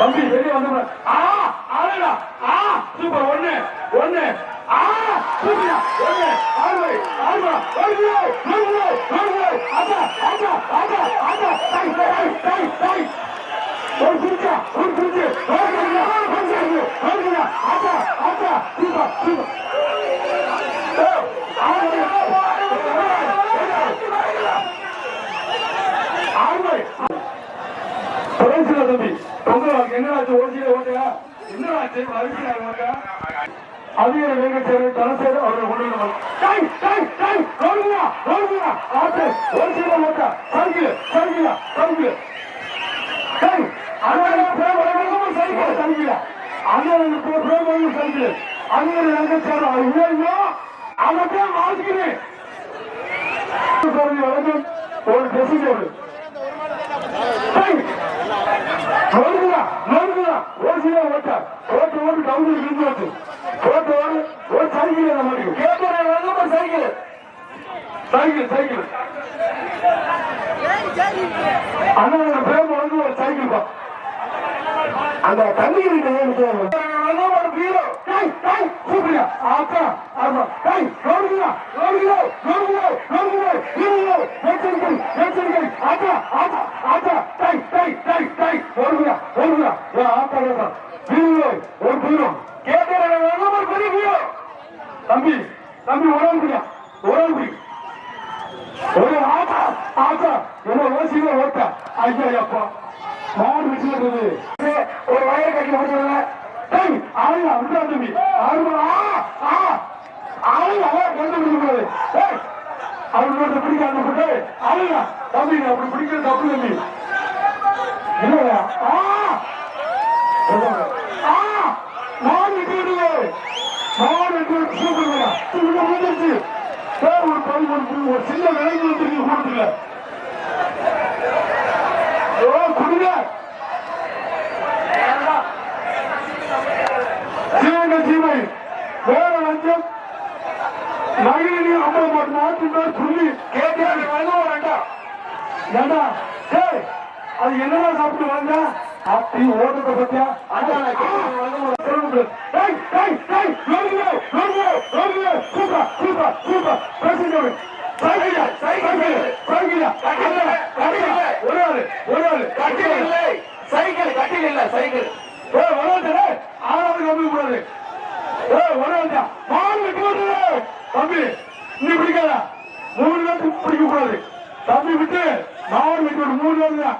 தம்பி வெளியே வந்து ஆ ஆளுடா ஆ சூப்பர் ஒண்ணு ஒண்ணு ஆ சூப்பரா ஒண்ணு ஆறு ஆறு ஒண்ணு ஒண்ணு ஒண்ணு ஆட்டா ஆட்டா ஆட்டா ஆட்டா டை டை டை டை ஒரு குடிச்சா ஒரு குடிச்சு ஒரு குடிச்சா ஒரு குடிச்சு ஒரு குடிச்சா ஆட்டா ஆட்டா சூப்பர் சூப்பர். ஆ ஆ பிரேசில தம்பி பொங்கல் என்னடாச்சு ஓசியில ஓட்டையா? என்னடாச்சு அறிவிக்கிறார் ஓட்டையா அதிக வேக சேரு தனசேரு அவரை கொண்டு வந்து டை டை டை ரோடுங்களா ரோடுங்களா ஆட்டு ஓசியில ஓட்ட. சைக்கிள் சைக்கிளா சைக்கிள் டை அண்ணா பிரேம சைக்கிள் சைக்கிளா அண்ணா பிரேம சைக்கிள் அண்ணா வேக சேரு ஐயோ அவன் ஒரு டேபிள் நோடுங்களா நோடுங்களா ஓசியா ஓட்ட. ஓட்டு ஓட்டு டவுன் இருந்து ஓட்டு. ஓட்டு ஓடு. ஒரு சைக்கிள் நம்ம கேட்கிறேன் சைக்கிள். Cycle cycle. அண்ணா பேர் வந்து ஒரு சைக்கிள் பா. அந்த தண்ணி ஒரு பீரோ டை டை சூப்பரியா ஆத்தா ஆமா டை நோடுங்களா நோடுங்களா நோடுங்களா நோடுங்களா நோடுங்களா எச்சரிக்கை எச்சரிக்கை ஆத்தா ஆத்தா ஆத்தா டை டை டை டை நோடுங்களா நோடுங்களா ஏ ஆத்தா ஆத்தா பீரோ ஒரு பீரோ கேட்டேன் ஒரு பெரிய பீரோ தம்பி தம்பி உடம்பு புரியா உடம்பு புரி ஒரு ஆத்தா ஆத்தா என்ன ஓசியில ஓட்ட ஐயா மாடு வச்சுக்கிறது ஒரு வயர் கட்டி முடிச்சதுல டேய் ஆளுங்க தம்பி ஆளுங்க ஆ. ஆ ஆளுங்க அவனோட தம்பி அப்படி பிடிக்கிறது தப்பு தம்பி இல்லையா? விட்டு இங்க ஒரு ஒரு சின்ன விலைக்கு வந்துருக்கு கொடுத்துங்க ஓ அது என்னடா சாப்பிட்டு வாங்க அப்படி ஓடுறத பத்தியா? சைக்கிள் கட்டில் இல்லை சைக்கிள். ஆறாவது கம்மி கூடாது. தம்பி நீ பிடிக்காத மூணு பேருக்கு பிடிக்க கூடாது தம்பி விட்டு விட்டு மூணு பேர் தான்.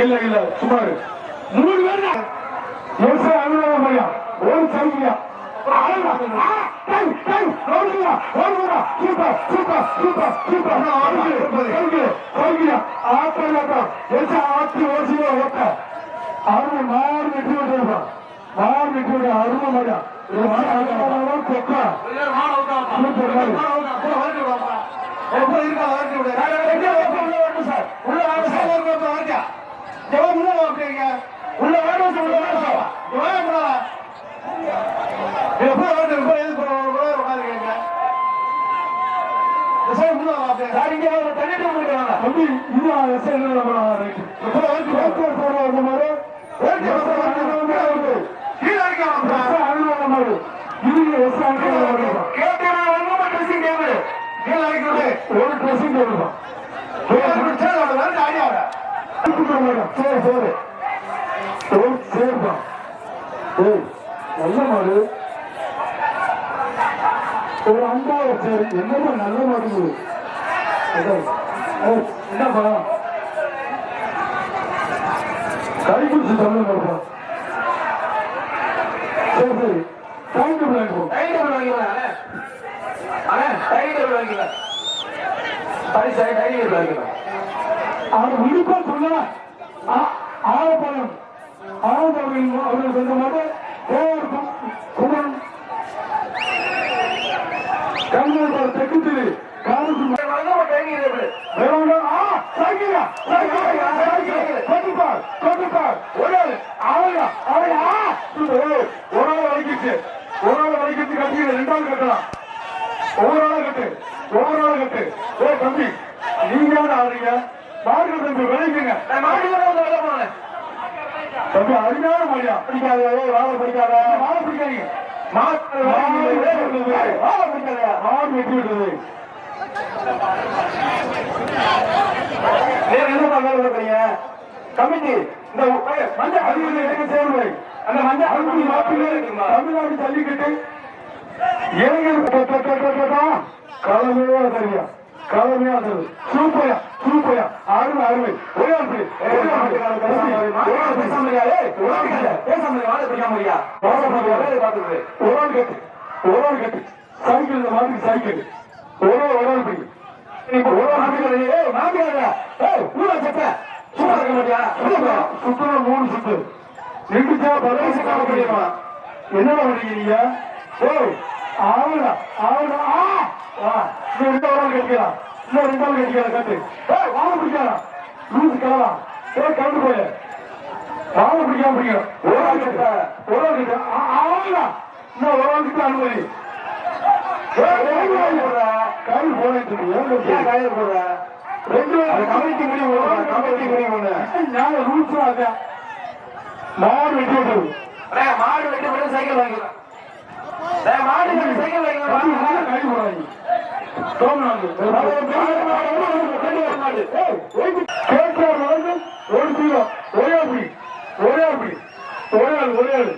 இல்ல இல்ல சுமார் மூணு பேர் எஸ் அனுபவம் பையா ஒரு சைக்கியா சூப்பர். ஆட்டோ எஸ் ஆட்டி ஓசியா ஓட்ட அருமை மாறு வெற்றி விட்டு மாறு வெற்றி விட்டு அருமை மாடியா இது மாடு கொக்கா சூப்பர் மாடு உள்ள வேணும் உள்ள வேணும் தம்பி இது எஸ் என்ன போடுற மாதிரி. அனுபவம் இது எஸ் ஒரு ட்ரெஸ்ஸிங் டேபிள் தான் சரி சரி. ஓ சரிப்பா ஏய் நல்ல மாடு. ஒரு அன்பாக சரி. என்னப்பா நல்ல மாடு இது? அதான். ஏய், என்னப்பா? கை பிடிச்சி தமிழ் மாடுப்பா சரி அவர் விருப்பம் சொன்னா ஆழப்பழம் ஆழப்பழம் அவர்கள் சொன்ன மாதிரி தேவர் குமரன் கண்ணூர் தெக்குத்திரி காலத்து ரெண்டாவது கட்டலாம் ஒவ்வொரு ஆளா கட்டு ஒவ்வொரு ஆளா கட்டு ஏ தம்பி தம்பி அருமையான மாடியா பிடிக்காத வாழை பிடிக்காத மாலை பிடிக்காதீங்க வாழை பிடிக்காத மாடு வெட்டி விட்டது வேற என்ன பண்ணாலும் இருக்கிறீங்க கமிட்டி இந்த மஞ்சள் அதிகாரி எனக்கு சேர்வை அந்த மஞ்சள் அன்பு நாட்டிலே தமிழ்நாடு ஜல்லிக்கட்டு இளைஞர் கலமையா சரியா கலமையா சரி அருமை அருமை ஒரே ஒரு பிடி, ஒரே ஒரு பிடி. ஒரே ஒரு பிடி. ஒரு ஆள் கட்டு ஒரு ஆள் கட்டு. சைக்கிள் இந்த மாதிரி சைக்கிள். ஒரு ஒரு ஆள் பிடி மூணு சுத்து. நின்றுச்சா பரவாயில்ல காண முடியுமா? என்னடா பண்ணிக்கிறீங்க ஏய் ஆவுடா ஆவுடா. ஆ! வா இன்னும் ரெண்டு ஒரு கட்டிக்கலாம். இன்னும் ரெண்டு ஆள் கட்டிக்கலாம் கட்டு. ஏய் பிடிக்கலாம் லூசு கலவா ஏய் கலந்து போய. வாழ பிடிக்காம பிடிக்கலாம் ஒரு ஆள் கட்ட. ஒரு ஆள் கட்ட. ஆவுடா இன்னும் ஒரு ஆள் கிட்ட அனுமதி. கையில் போனேன் ரெண்டு கமிட்டி முடிவு கமிட்டி முடிவு ஞாபகம் ரூல்ஸ் அதான் மாடு வெட்டி விட்டது மாடு வெட்டி போட்டு சைக்கிள் வாங்கிக்கலாம். மாடு வெட்டி சைக்கிள் வாங்கிக்கலாம். ஒரு கிலோ, ஒரே புடி, ஒரே புடி, ஒரே ஆள், ஒரே ஆள்.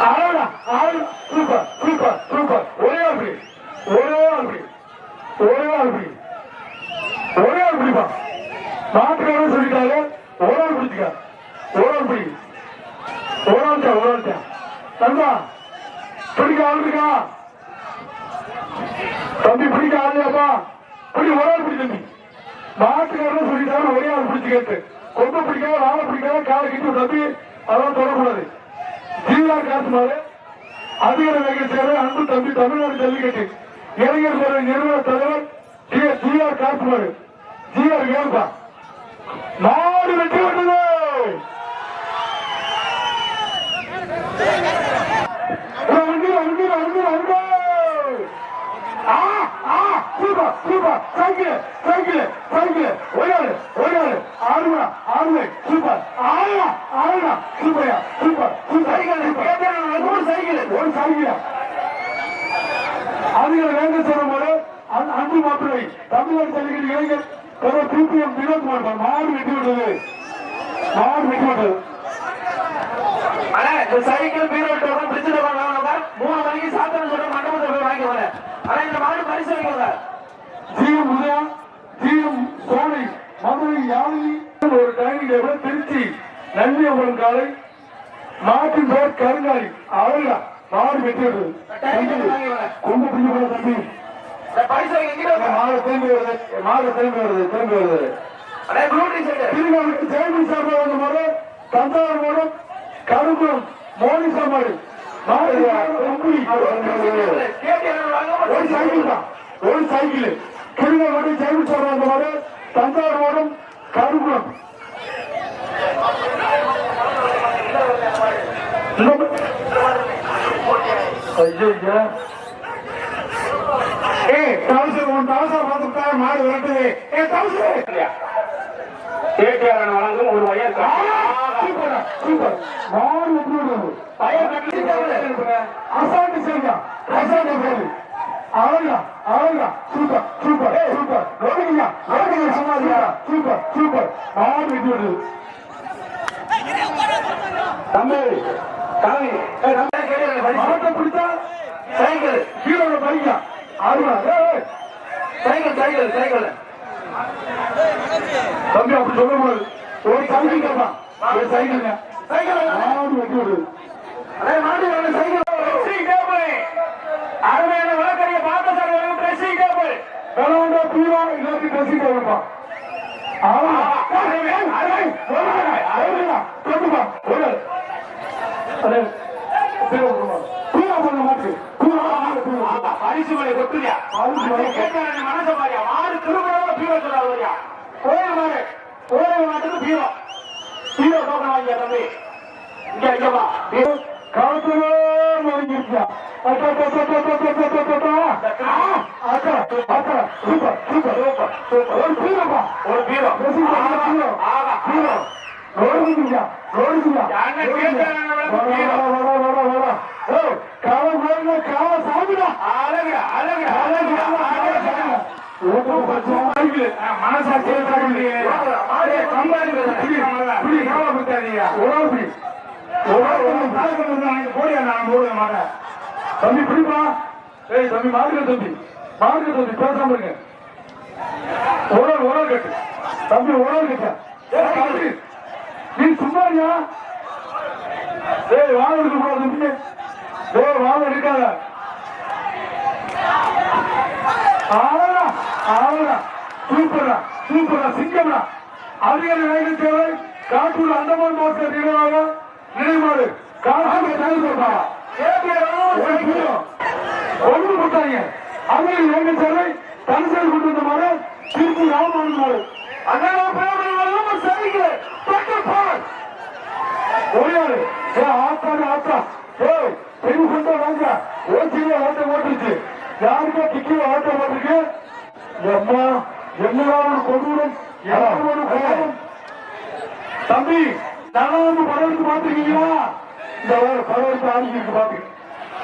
ஆளா, ஆள், சூப்பர், சூப்பர், சூப்பர். ஒரே ஆள் ஒரே ஆள் ஒரே ஆள் ஒரே ஆள் புடிப்பா. நாட்டுக்காரன் ஒரு ஆள் ஒரு ஆள் பிடி. ஒரு ஆள் ஒரு பிடிக்க ஆள் இருக்கா தம்பி பிடிக்க ஆளுப்பா பிடி ஒரே ஆள் பிடி தம்பி. நாட்டுக்காரன் சொல்லிட்டாரு ஒரே ஆள் பிடிச்சு கேட்டு. கொம்ப பிடிக்காத வாழை பிடிக்காத காலை கிட்டு தம்பி அதெல்லாம் தொடக்கூடாது. ஜீவா காசுமாறு அதிகார வேகத்தேவை அன்பு தம்பி தமிழ்நாடு ஜல்லிக்கட்டு. இளைஞர் பேரவை நிறுவன தலைவர் ஜிஆர் காசுமாறு ஜிஆர் வேணுப்பா நாடு வெற்றி விட்டது அங்கே அங்கே அங்கே அங்கே ஆ ஆ சூப்பர். சைக்கிள் சைக்கிள் சைக்கிள் ஒரே ஒரே ஆறுமா ஆறுமை சூப்பர். ஆயா சூப்பர்யா சூப்பர் சூப்பர். ஒரு சைக்கிள். ஒரு சைக்கிள். அதுகள் வேங்க சொல்லும் போது அன்பு மாப்பிள்ளை தமிழ்நாடு ஜல்லிக்கட்டு இளைஞர் ஒரு பிபிஎம் வினோத் மாட்டார் மாடு வெட்டி விட்டது. மாடு வெட்டி விட்டது. சைக்கிள் பீரோட்டோட டேபிள் திருச்சி நன்னியபுரம் காலை. நாட்டின் பேர் கருங்காலி அழகா மாடு வெட்டியது. கொண்டு பிடிக்க போற தம்பி? மாடு திரும்பி வருது மாடு திரும்பி வருது திரும்பி வருது. ஜெயமணி வந்த தஞ்சாவூர் சாப்பாடு மாடு ஒரு. சைக்கிள் தான் ஒரு சைக்கிள். திருநெல்வேலி ஜெயமணி சார்பாக வந்த போது தஞ்சாவூர் மூலம் கருங்குளம். ஐயா ஏய் தவசர் உன் தவசர் பார்த்துட்டா மாடு விரட்டுது. ஏ தவசர் கேட்டியாரன் வழங்கும் ஒரு வயல் சூப்பர் சூப்பர். மாடு எப்படி பையன் கட்டி அசால்ட் செய்யா. அசால்ட் செய்யாது அழகா அழகா super super super. Super super. மாடு வெட்டி விடுது தம்பி தம்பி ஏய், பிடிச்சா சைக்கிள் கீழே பையா அருமா சைக்கிள் சைக்கிள் சைக்கிள். தம்பி அப்படி சொல்லக்கூடாது. ஒரு சைக்கிள் கேட்பான் ஒரு சைக்கிள் சைக்கிள் மாடு வெட்டி விடுது அண்ணா, மாடு சைக்கிள் அருமையான விளக்கரிய பார்த்த சார் வேணும் ட்ரெஸ்ஸிங் டேபிள் வேணாண்டா பீவா ட்ரெஸ்ஸிங் ஆமா சொல்லுப்பா ஒரு அடே பீவா போடுமா பீவா பண்ண மாட்டு பீவா பீவா பரிசு மலை கொட்டுறியா பரிசு மலை. கேட்டாரன் மனச பாரியா மாடு திரும்ப பீவ சொல்றாரு கோயில் மாடு கோயில் மாட்டுக்கு பீவோ பீவோ டோக்கன் வாங்கியா தம்பி இங்க இங்க வா காலத்துல நொறுங்கிருச்சா அக்கா அக்கா அக்கா அக்கா அக்கா அக்கா சூப்பர் சூப்பர் சூப்பர் ஒரு பீவப்பா ஒரு பீவோ ட்ரெஸ்ஸிங் பீவோ ஆகா பீவோ நொறுங்கி ஓடுங்கய்யா ஓடுங்கய்யா யாருமே கேட்கறாங்க, வர வர வர வர வர ஏய் காலம் ஓடுங்க காலம் சாமிடா அழகு அழகு அழகு அழகு தம்பி பிடிப்பா ஏய் தம்பி மாறுங்க தம்பி. மாறுங்க தம்பி பேசாம இருங்க. உடல் உடல் கட்டு. தம்பி உடல் கட்ட. ஏய் தம்பி நீ சும்மாரியா ஏய் வாழ எடுக்க கூடாது தம்பி. ஏய் வாழ எடுக்காத. ஆளா ஆளா சூப்பரா சூப்பரா சிங்கம்டா. அதிகாரி வேலை தேவை. காட்டூர் அந்தமான் மாஸ்டர் நினைவாக நினைவாடு காட்டூர் செயல்படுறா ஒன்று போட்டாங்க அதிகாரி வேலை தேவை தனிசல் கொண்டு வந்த மாதிரி திருப்பி ராமன் அண்ணா சரிக்கு ஒரே ஏ ஆத்தாடு ஆத்தா ஏய் பெரிய கொண்ட வாங்க ஓசியில ஓட்ட ஓட்டுச்சு யாருக்கோ டிக்கில ஓட்ட ஓட்டுருக்கு எம்மா என்னடா ஒரு கொடூரம் என்ன ஒரு கோபம் தம்பி நான் வந்து படம் எடுத்து பாத்துருக்கீங்களா இந்த வாரம் படம் எடுத்து ஆடிக்கிட்டு பாத்துக்க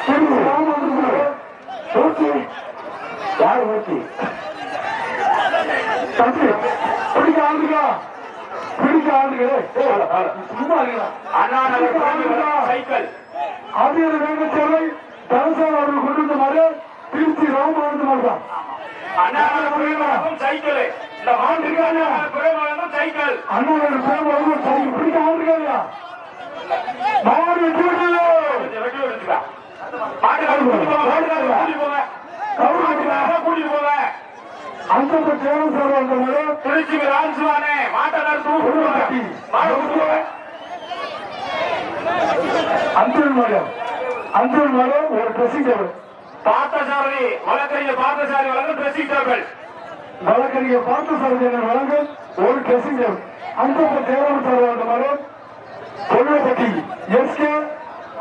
திரும்பி ராம வந்து ஓகே யார் ஓகே தம்பி பிடிக்க ஆளுங்களா? பிடிக்க ஆளுங்களே சும்மா இருக்கலாம் சைக்கிள். ஆதியான வேங்கச்சேவை தனசால் அவர்கள் கொண்டு வந்த மாதிரி திருச்சி நகர் குழந்தைகளுக்கும் சைக்கிள். இந்த குழந்தைகளுக்கும் சைக்கிள். அண்ணன் பேர் வந்து சரி பிடிக்க ஆளுங்களா மாடு வெட்டி விட்டது கொஞ்சம் வெட்டி விடுச்சுக்கா. மாட்டுக்காரர் கூட்டிட்டு போங்க, கூட்டிட்டு போங்க. மாட்டுக்காரரை கூட்டிட்டு போங்க. அந்த சேலம் சார் வந்த மாதிரி திருச்சிக்கு ராஜ்வானே மாட்டக்காரர் தூக்கு போங்க. மாடு கூட்டிட்டு போங்க. அஞ்சல் மாடம் அஞ்சல் மாடம் ஒரு ட்ரெஸ்ஸிங் டேபிள் பார்த்தசாரதி வழக்கறிஞர் பார்த்தசாரதி வழங்கும் ட்ரெஸ்ஸிங் டேபிள் வழக்கறிஞர் பார்த்து சரஜனர் வழங்கும் ஒரு ட்ரெஸ்ஸிங் டேபிள் அந்த சேலம் சார் வந்த மாதிரி கொல்லப்பட்டி எஸ்கே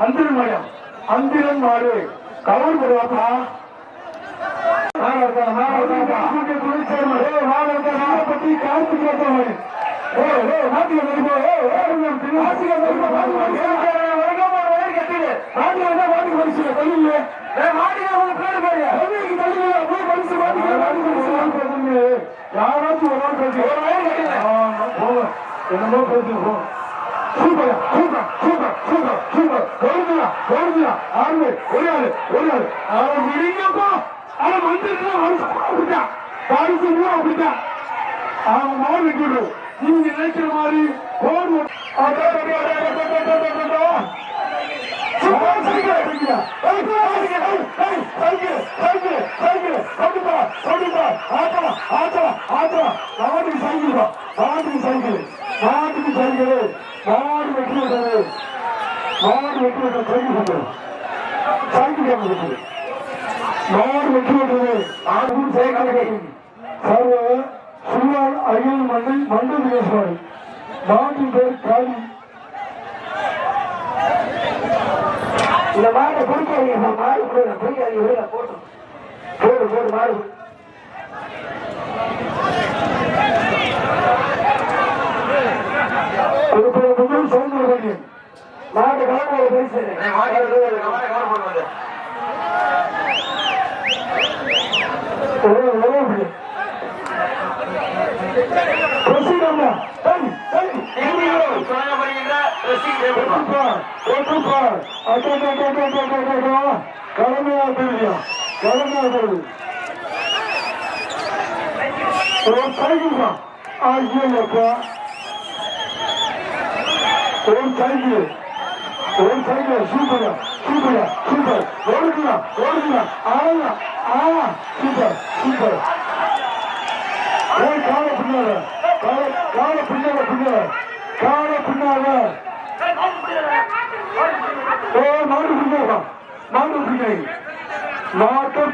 அந்திரன் மாடம் அந்திரன் மாடு கவர் போடுவாப்பா என்னமோ பேசுவோம் super super super super super கவுந்தியா கவுந்தியா ஆறு ஒரே ஆளு ஒரே ஆளு அவன் விடிங்கப்பா. அவன் வந்துட்டு அவன் அப்படித்தான். பாரிசு அப்படித்தான். அவன் மாடு விட்டு நீங்க நினைக்கிற மாதிரி கோடு நாட்டுக்கு சைக்கிள் நாட்டுக்கு சைக்கிள். நாடு வெற்றி விட்டது நாடு வெற்றி விட்டது சைக்கிள் கொண்டு சைக்கிள் கேட்க நாடு வெற்றி விட்டது நாடு சைக்கிள் சர்வ சுவால் அரியல் மண்டல் மண்டல் பேசுவார் நாட்டின் பேர் காலி இந்த மாட்டை குடிக்காதீங்க மாடு கொடுங்க குடிக்காதீங்க விடுங்க போட்டு. போடு போடு மாடு மாடு கலந்து பேசுறேன் பிரசிடம்னா தனி தனி வழங்கப்படுகின்ற ட்ரெஸ்ஸிங் டேபிள் கடமையா தெரியா கடமையா தெரியுது ஒரு சைக்கிள் தான் ஐயோப்பா ஒரு சைக்கிள் ஒரு சைக்கிள் சூப்பரா சூப்பர் சூப்பர் ஓடுக்கலாம் ஓடுக்கலாம் ஆனா ஆ சூப்பர் சூப்பர் ஓய் கால பின்னால. கால கால பின்னால பின்னால. கால பின்னால. ஓ மாடு பின்னால. மாடு பின்னால. மாட்டு